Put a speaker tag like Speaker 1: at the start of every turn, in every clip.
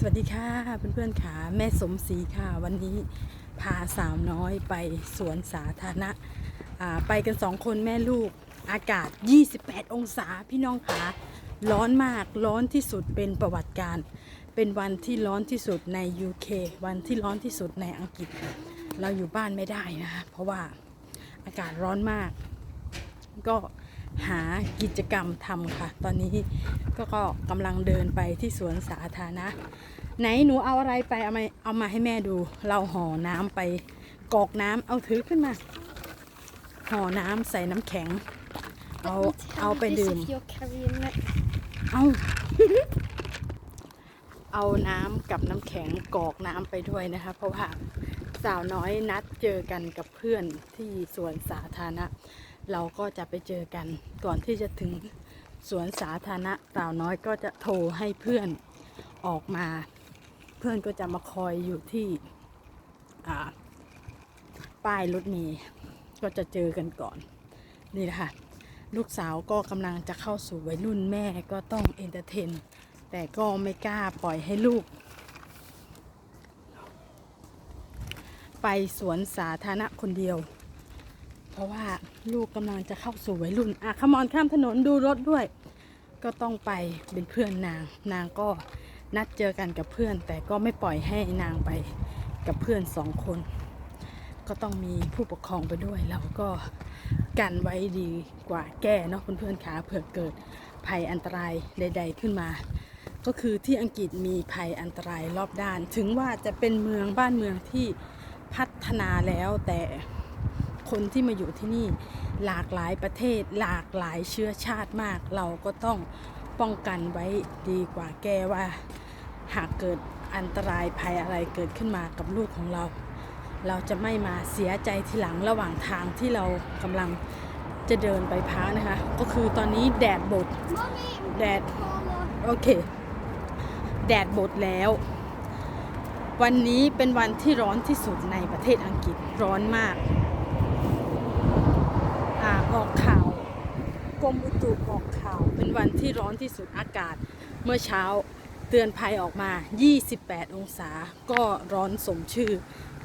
Speaker 1: สวัสดีค่ะเพื่อนๆค่ะแม่สมศรีค่ะ วันนี้พาสาวน้อยไปสวนสาธารณะไปกันสองคนแม่ลูกอากาศ 28 องศาพี่น้องค่ะร้อนมากร้อนที่สุดเป็นประวัติการ เป็นวันที่ร้อนที่สุดใน UK วันที่ร้อนที่สุดในอังกฤษ เราอยู่บ้านไม่ได้นะ เพราะว่าอากาศร้อนมาก ก็ หากิจกรรมทำค่ะ ตอนนี้ก็ก็กำลังเดินไปที่สวนสาธารณะ ไหนหนูเอาอะไรไปเอามาเอามาให้แม่ดู เราห่อน้ำไปกอกน้ำเอาถือขึ้นมา ห่อน้ำใส่น้ำแข็ง เอาเอาไปดื่ม เอาเอาน้ำกับน้ำแข็งกอกน้ำไปด้วยนะคะ เพราะว่าสาวน้อยนัดเจอกันกับเพื่อนที่สวนสาธารณะ เราก็จะไปเจอกันก่อนที่จะถึงสวนสาธารณะสาวน้อยก็จะโทรให้เพื่อนออกมา เพื่อนก็จะมาคอยอยู่ที่ป้ายรถเมล์ก็จะเจอกันก่อน นี่แหละค่ะลูกสาวก็กำลังจะเข้าสู่วัยรุ่นแม่ก็ต้องเอนเตอร์เทน แต่ก็ไม่กล้าปล่อยให้ลูก ไปสวนสาธารณะคนเดียว ราะว่าลูกกำลังจะเข้าสู่วัยรุ่นอะขมอนข้ามถนนดูรถด้วย ก็ต้องไปเป็นเพื่อนนาง นางก็นัดเจอกันกับเพื่อน แต่ก็ไม่ปล่อยให้นางไปกับเพื่อนสองคน ก็ต้องมีผู้ปกครองไปด้วยเราก็กันไว้ดีกว่าแก้เนาะเพื่อนๆขาเผื่อเกิดภัยอันตรายใด ๆ ขึ้นมา ก็คือที่อังกฤษมีภัยอันตรายรอบด้าน ถึงว่าจะเป็นเมืองบ้านเมืองที่พัฒนาแล้วแต่ คนที่มาอยู่ที่นี่หลากหลายประเทศ หลากหลายเชื้อชาติมาก เราก็ต้องป้องกันไว้ดีกว่าแก้ว่า หากเกิดอันตรายภัยอะไรเกิดขึ้นมากับลูกของเรา เราจะไม่มาเสียใจทีหลังระหว่างทางที่เรากำลังจะเดินไปพักนะคะ ก็คือตอนนี้แดดบดแดดโอเค แดดบดแล้ว วันนี้เป็นวันที่ร้อนที่สุดในประเทศอังกฤษร้อนมาก ออกข่าวกรมอุตุออกข่าว เป็นวันที่ร้อนที่สุดอากาศ เมื่อเช้าเตือนภัยออกมา 28 องศา ก็ร้อนสมชื่อ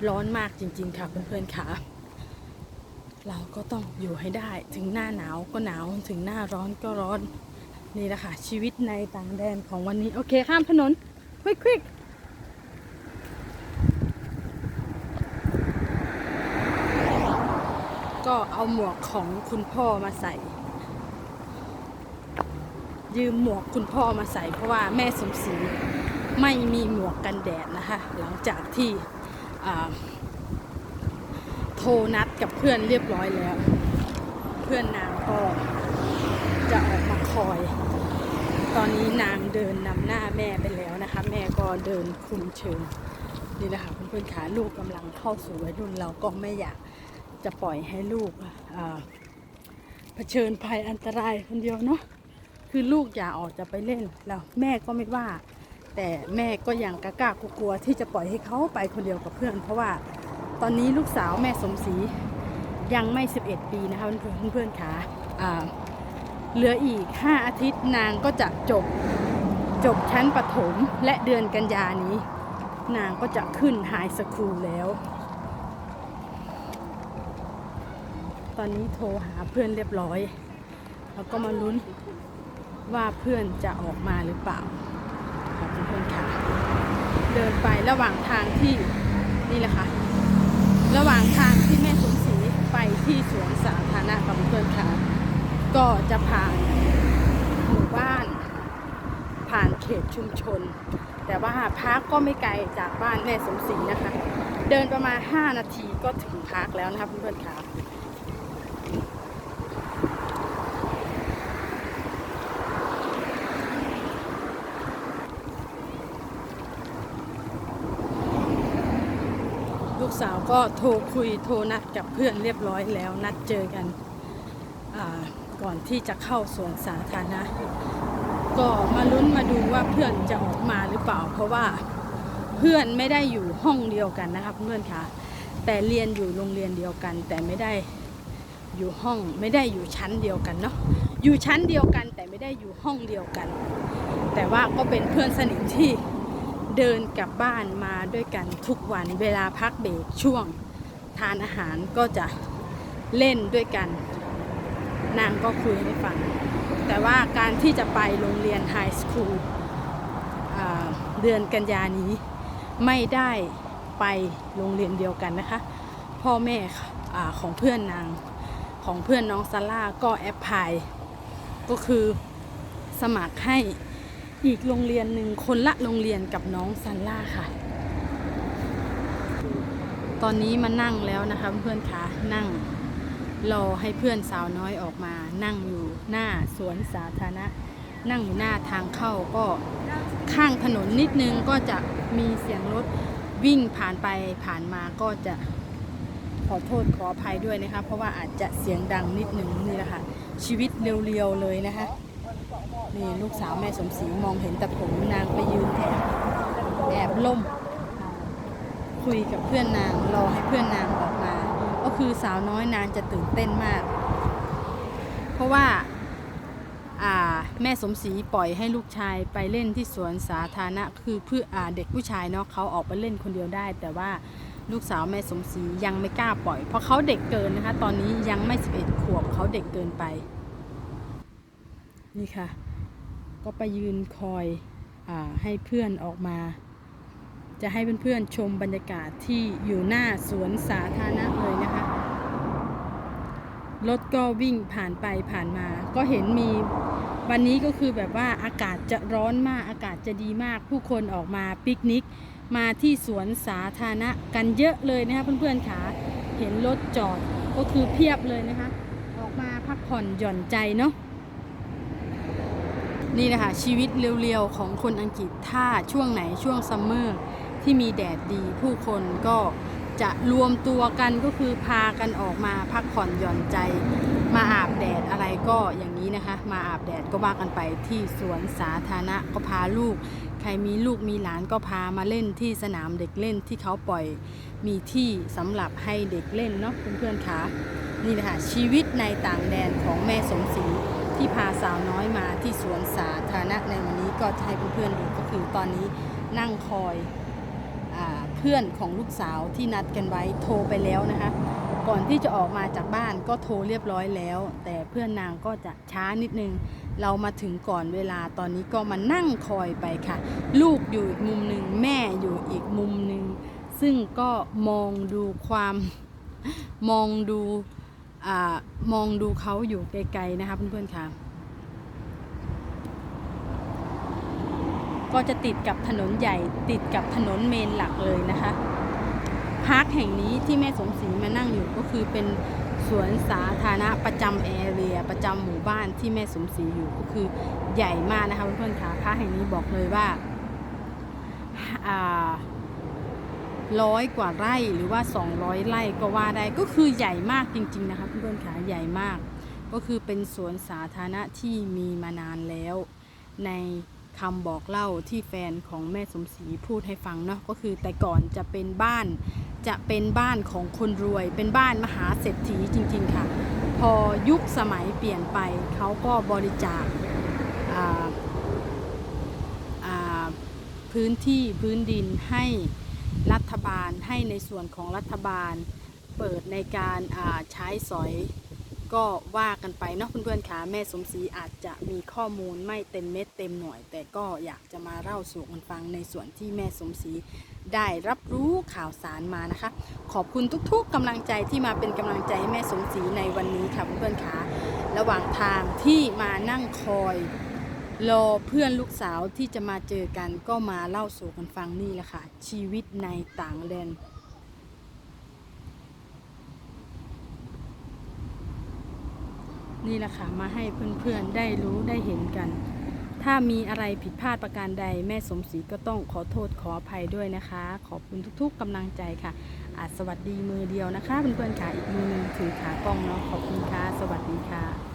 Speaker 1: ร้อนมากจริง ๆ ค่ะเพื่อนๆค่ะ เราก็ต้องอยู่ให้ได้ ถึงหน้าหนาวก็หนาว ถึงหน้าร้อนก็ร้อน นี่แหละค่ะ ชีวิตในต่างแดนของวันนี้ โอเค ข้ามถนนควิกควิก ก็เอาหมวกของคุณพ่อมาใส่ ยืมหมวกคุณพ่อมาใส่ เพราะว่าแม่สมศรีไม่มีหมวกกันแดดนะคะ หลังจากที่โทรนัดกับเพื่อนเรียบร้อยแล้ว เพื่อนนางก็จะออกมาคอย ตอนนี้นางเดินนำหน้าแม่ไปแล้วนะคะ แม่ก็เดินคุมเชิงนี่แหละค่ะเพื่อนๆขาลูกกำลังเข้าสู่วัยรุ่นเราก็ไม่อยาก จะปล่อยให้ลูกเผชิญภัยอันตรายคนเดียวเนาะคือลูกอยากออกจะไปเล่นแล้วแม่ก็ไม่ว่า แต่แม่ก็ยังกล้ากลัวที่จะปล่อยให้เขาไปคนเดียวกับเพื่อน เพราะว่าตอนนี้ลูกสาวแม่สมศรียังไม่ 11 ปีนะคะเพื่อนๆเพื่อนขาอ่าเหลืออีก 5 อาทิตย์นางก็จะจบจบชั้นประถมและเดือนกันยานี้ นางก็จะขึ้นไฮสคูลแล้ว ตอนนี้โทรหาเพื่อนเรียบร้อย แล้วก็มาลุ้นว่าเพื่อนจะออกมาหรือเปล่าค่ะเพื่อนค่ะ เดินไประหว่างทางที่นี่แหละค่ะ ระหว่างทางที่แม่สมศรีไปที่สวนสาธารณะกับเพื่อนค่ะ ก็จะผ่านหมู่บ้าน ผ่านเขตชุมชน แต่ว่าพักก็ไม่ไกลจากบ้านแม่สมศรีนะคะ เดินประมาณ 5 นาทีก็ถึงพักแล้วนะคะเพื่อนๆค่ะลู ก็โทรคุยโทรนัดกับเพื่อนเรียบร้อยแล้วนัดเจอกันก่อนที่จะเข้าสวนสาธารณะก็มาลุ้นมาดูว่าเพื่อนจะออกมาหรือเปล่า เพราะว่าเพื่อนไม่ได้อยู่ห้องเดียวกันนะคะเพื่อนคะแต่เรียนอยู่โรงเรียนเดียวกัน แต่ไม่ได้อยู่ห้องไม่ได้อยู่ชั้นเดียวกันเนาะอยู่ชั้นเดียวกันแต่ไม่ได้อยู่ห้องเดียวกัน แต่ว่าก็เป็นเพื่อนสนิทที่ เดินกลับบ้านมาด้วยกันทุกวันเวลาพักเบรกช่วงทานอาหารก็จะเล่นด้วยกัน นางก็คุยให้ฟัง แต่ว่าการที่จะไปโรงเรียนไฮสคูลเดือนกันยานี้ไม่ได้ไปโรงเรียนเดียวกันนะคะ พ่อแม่อของเพื่อนนางของเพื่อนน้องซาร่าก็แอปพลายก็คือสมัครให้ อีกโรงเรียนหนึ่งคนละโรงเรียนกับน้องซาร่าค่ะ ตอนนี้มานั่งแล้วนะคะเพื่อนๆคะนั่งรอให้เพื่อนสาวน้อยออกมา นั่งอยู่หน้าสวนสาธารณะ นั่งอยู่หน้าทางเข้าก็ข้างถนนนิดนึงก็จะมีเสียงรถวิ่งผ่านไปผ่านมาก็จะขอโทษขออภัยด้วยนะคะ เพราะว่าอาจจะเสียงดังนิดนึงนี่แหละค่ะชีวิตเรียวๆเลยนะคะ นี่ลูกสาวแม่สมศรีมองเห็นแต่ผมนางไปยืนแอบแอบล่ม คุยกับเพื่อนนางรอให้เพื่อนนางออกมา ก็คือสาวน้อยนางจะตื่นเต้นมาก เพราะว่าแม่สมศรีปล่อยให้ลูกชายไปเล่นที่สวนสาธารณะคือเพื่ออเด็กผู้ชายเนาะเขาออกไปเล่นคนเดียวได้ แต่ว่าลูกสาวแม่สมศรียังไม่กล้าปล่อย เพราะเขาเด็กเกินนะคะ ตอนนี้ยังไม่ 11 ขวบเขาเด็กเกินไป นี่ค่ะ ก็ไปยืนคอยอให้เพื่อนออกมา จะให้เพื่อนๆชมบรรยากาศที่อยู่หน้าสวนสาธารณะเลยนะคะ รถก็วิ่งผ่านไปผ่านมา ก็เห็นมีวันนี้ก็คือแบบว่าอากาศจะร้อนมากอากาศจะดีมาก ผู้คนออกมาปิกนิก มาที่สวนสาธารณะกันเยอะเลยนะคะเพื่อนๆค่ะเห็นรถจอดก็คือเพียบเลยนะคะ ออกมาพักผ่อนหย่อนใจเนาะ นี่นะคะชีวิตเรียวๆของคนอังกฤษถ้าช่วงไหนช่วงซัมเมอร์ที่มีแดดดีผู้คนก็จะรวมตัวกันก็คือพากันออกมาพักผ่อนหย่อนใจ มาอาบแดดอะไรก็อย่างนี้นะคะ มาอาบแดดก็ว่ากันไปที่สวนสาธารณะก็พาลูก ใครมีลูกมีหลานก็พามาเล่นที่สนามเด็กเล่นที่เขาปล่อยมีที่สำหรับให้เด็กเล่นเนาะเพื่อนๆคะนี่นะคะชีวิตในต่างแดนของแม่สมศรี ที่พาสาวน้อยมาที่สวนสาธารณะในวันนี้ก็จะให้เพื่อนๆดูก็คือตอนนี้นั่งคอยอเพื่อนของลูกสาวที่นัดกันไว้โทรไปแล้วนะคะ ก่อนที่จะออกมาจากบ้านก็โทรเรียบร้อยแล้ว แต่เพื่อนนางก็จะช้านิดนึง เรามาถึงก่อนเวลาตอนนี้ก็มานั่งคอยไปค่ะ ลูกอยู่อีกมุมหนึ่งแม่อยู่อีกมุมหนึ่งซึ่งก็มองดูความมองดู อมองดูเขาอยู่ไกลๆนะคะเพื่อนๆค่ะก็จะติดกับถนนใหญ่ติดกับถนนเมนหลักเลยนะคะพาร์คแห่งนี้ที่แม่สมศรีมานั่งอยู่ก็คือเป็นสวนสาธารณะประจำแอเรียประจำหมู่บ้านที่แม่สมศรีอยู่ก็คือใหญ่มากนะคะเพื่อนๆค่ะพาร์คแห่งนี้บอกเลยว่าอ่า ร้อยกว่าไร่หรือว่า 200 ไร่ก็ว่าได้ก็คือใหญ่มากจริง ๆ นะคะเพื่อนๆค่ะใหญ่มาก ก็คือเป็นสวนสาธารณะที่มีมานานแล้ว ในคำบอกเล่าที่แฟนของแม่สมศรีพูดให้ฟังเนาะก็คือแต่ก่อนจะเป็นบ้านจะเป็นบ้านของคนรวย เป็นบ้านมหาเศรษฐีจริง ๆ ค่ะ พอยุคสมัยเปลี่ยนไปเขาก็บริจาคพื้นที่พื้นดินให้ รัฐบาลให้ในส่วนของรัฐบาลเปิดในการใช้สอยก็ว่ากันไปเนาะเพื่อนๆค่ะแม่สมศรีอาจจะมีข้อมูลไม่เต็มเม็ดเต็มหน่วย แต่ก็อยากจะมาเล่าสู่กันฟังในส่วนที่แม่สมศรีได้รับรู้ข่าวสารมานะคะ ขอบคุณทุกๆกำลังใจที่มาเป็นกำลังใจให้แม่สมศรีในวันนี้ค่ะเพื่อนๆค่ะระหว่างทางที่มานั่งคอย รอเพื่อนลูกสาวที่จะมาเจอกันก็มาเล่าสู่กันฟังนี่แหละค่ะ ชีวิตในต่างแดนนี่แหละค่ะมาให้เพื่อนๆได้รู้ได้เห็นกัน ถ้ามีอะไรผิดพลาดประการใดแม่สมศรีก็ต้องขอโทษขออภัยด้วยนะคะ ขอบคุณทุกๆกำลังใจค่ะ อาสวัสดีมือเดียวนะคะเพื่อนๆค่ะอีกมือนึงถือขากล้องเนาะขอบคุณค่ะ สวัสดีค่ะ